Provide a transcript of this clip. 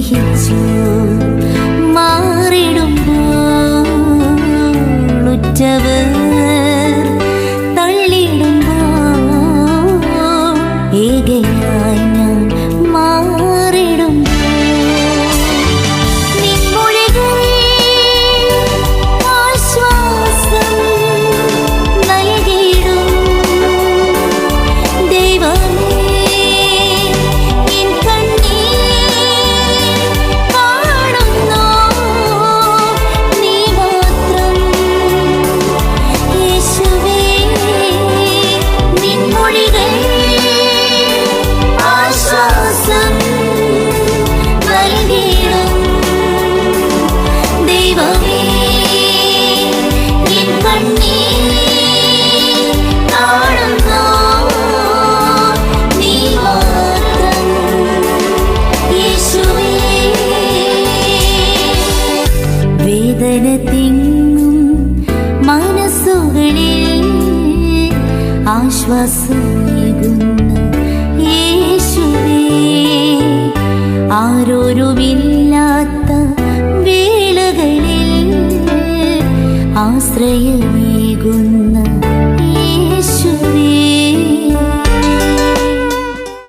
സ്നേഹിച്ചു മാറിടും വേദനത്തിങ്ങും മനസ്സുകളിൽ ആശ്വാസം നൽകുന്ന യേശുവേ ആരോരുമില്ലാത്ത വേളകളിൽ ആശ്രയമേകുന്നു.